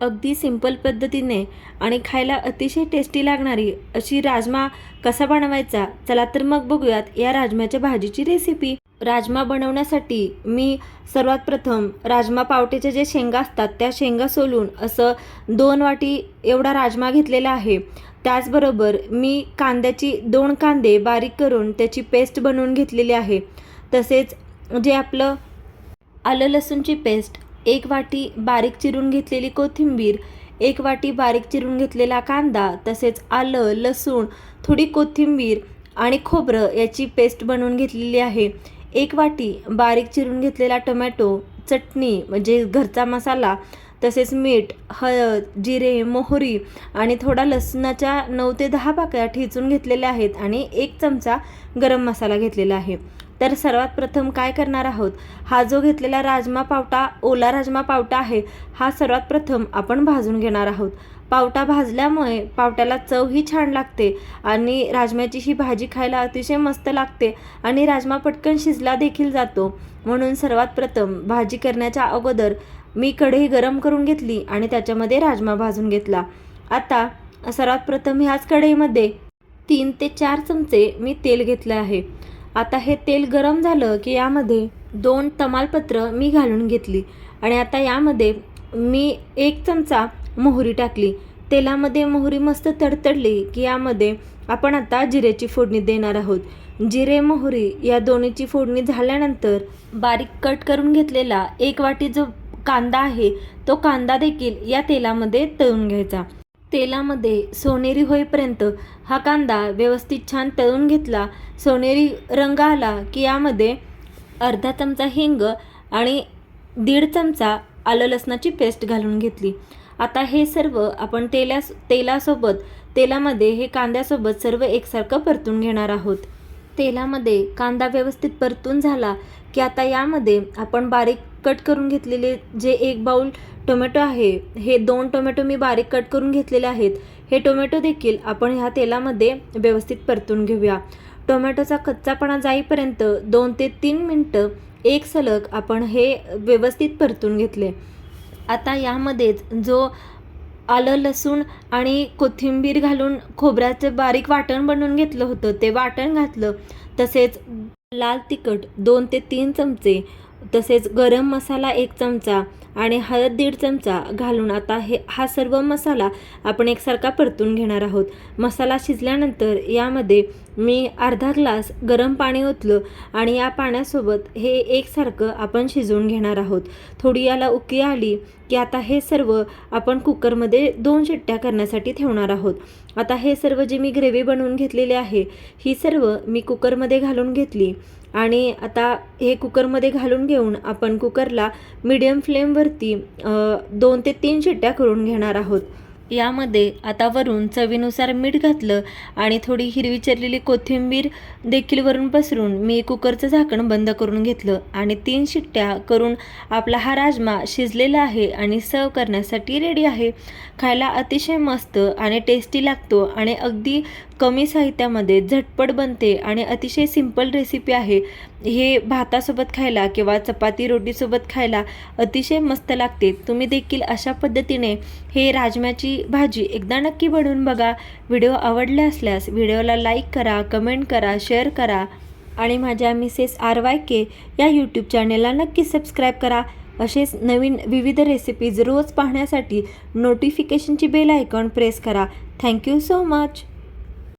अगदी सिंपल पद्धतीने आणि खायला अतिशय टेस्टी लागणारी अशी राजमा कसा बनवायचा चला तर मग बघूयात या राजम्याच्या भाजीची रेसिपी राजमा बनवण्यासाठी मी सर्वात प्रथम राजमा पावटेच्या जे शेंगा असतात त्या शेंगा सोलून असं दोन वाटी एवढा राजमा घेतलेला आहे. त्याचबरोबर मी कांद्याची दोन कांदे बारीक करून त्याची पेस्ट बनवून घेतलेली आहे. तसेच जे आपलं आलं लसूणची पेस्ट एक वाटी बारीक चिरून घेतलेली कोथिंबीर एक वाटी बारीक चिरून घेतलेला कांदा तसेच आलं लसूण थोडी कोथिंबीर आणि खोबरं याची पेस्ट बनवून घेतलेली आहे. एक वाटी बारीक चिरून घेतलेला टोमॅटो चटणी म्हणजे घरचा मसाला तसेच मीठ हळद जिरे मोहरी आणि थोडा लसणाच्या नऊ ते दहा पाकळ्या ठेचून घेतलेल्या आहेत आणि एक चमचा गरम मसाला घेतलेला आहे. तर सर्वात प्रथम काय करणार आहोत? हा जो घेतलेला राजमा पावटा ओला राजमा पावटा आहे हा सर्वात प्रथम आपण भाजून घेणार आहोत. पावटा भाजल्यामुळे पावट्याला चवही छान लागते आणि राजम्याची ही भाजी खायला अतिशय मस्त लागते आणि राजमा पटकन शिजला देखील जातो. म्हणून सर्वात प्रथम भाजी करण्याच्या अगोदर मी कढई गरम करून घेतली आणि त्याच्यामध्ये राजमा भाजून घेतला. आता सर्वात प्रथम ह्याच कढईमध्ये तीन ते चार चमचे मी तेल घेतलं आहे. आता हे तेल गरम झालं की यामध्ये दोन तमालपत्र मी घालून घेतली. आणि आता यामध्ये मी एक चमचा मोहरी टाकली. तेलामध्ये मोहरी मस्त तडतडली की यामध्ये आपण आता जिरेची फोडणी देणार आहोत. जिरे मोहरी या दोन्हीची फोडणी झाल्यानंतर बारीक कट करून घेतलेला एक वाटी जो कांदा आहे तो कांदा देखील या तेलामध्ये तळून घ्यायचा. तेलामध्ये सोनेरी होईपर्यंत हा कांदा व्यवस्थित छान तळून घेतला. सोनेरी रंग आला की यामध्ये अर्धा चमचा हिंग आणि दीड चमचा आलं लसणाची पेस्ट घालून घेतली. आता हे सर्व आपण तेला तेलासोबत तेलामध्ये हे कांद्यासोबत सर्व एकसारखं परतून घेणार आहोत. तेलामध्ये कांदा व्यवस्थित परतून झाला की आता यामध्ये आपण बारीक कट करून घेतलेले जे एक बाउल टोमॅटो आहे हे दोन टोमॅटो मी बारीक कट करून घेतलेले आहेत. हे टोमॅटो देखील आपण ह्या तेलामध्ये व्यवस्थित परतून घेऊया. टोमॅटोचा कच्चापणा जाईपर्यंत दोन ते तीन मिनटं एक सलग आपण हे व्यवस्थित परतून घेतले. आता यामध्येच जो आलं लसूण आणि कोथिंबीर घालून खोबऱ्याचं बारीक वाटण बनवून घेतलं होतं ते वाटण घातलं. तसेच लाल तिखट दोन ते तीन चमचे तसेच गरम मसाला एक चमचा आणि हळद दीड चमचा घालून आता हे हा सर्व मसाला आपण एकसारखा परतून घेणार आहोत. मसाला शिजल्यानंतर यामध्ये मी अर्धा ग्लास गरम पाणी ओतलं आणि या पाण्यासोबत हे एकसारखं आपण शिजवून घेणार आहोत. थोडी याला उकी आली की आता हे सर्व आपण कुकरमध्ये दोन शिट्ट्या करण्यासाठी ठेवणार आहोत. आता हे सर्व जे मी ग्रेव्ही बनवून घेतलेली आहे ही सर्व मी कुकरमध्ये घालून घेतली आणि आता हे कुकरमध्ये घालून घेऊन आपण कुकरला मीडियम फ्लेम अ, दोन ते तीन शिट्ट्या करून घेणार आहोत. यामध्ये आता वरून चवीनुसार मीठ घातलं आणि थोडी हिरवी चिरलेली कोथिंबीर देखील वरून पसरून मी कुकरचं झाकण बंद करून घेतलं आणि तीन शिट्ट्या करून आपला हा राजमा शिजलेला आहे आणि सर्व करण्यासाठी रेडी आहे. खायला अतिशय मस्त आणि टेस्टी लागतो आणि अगदी कमी साहित्यामध्ये झटपट बनते आणि अतिशय सिंपल रेसिपी आहे. हे भातासोबत खायला किंवा चपाती रोटीसोबत खायला अतिशय मस्त लागते. तुम्ही देखील अशा पद्धतीने हे राजम्याची भाजी एकदा नक्की बनवून बघा. व्हिडिओ आवडले असल्यास व्हिडिओला लाईक करा कमेंट करा शेअर करा. आणि माझ्या मिसेस आर वाय के या यूट्यूब चॅनेलला नक्की सबस्क्राईब करा. असेच नवीन विविध रेसिपीज रोज पाहण्यासाठी नोटिफिकेशनची बेल आयकॉन प्रेस करा. Thank you so much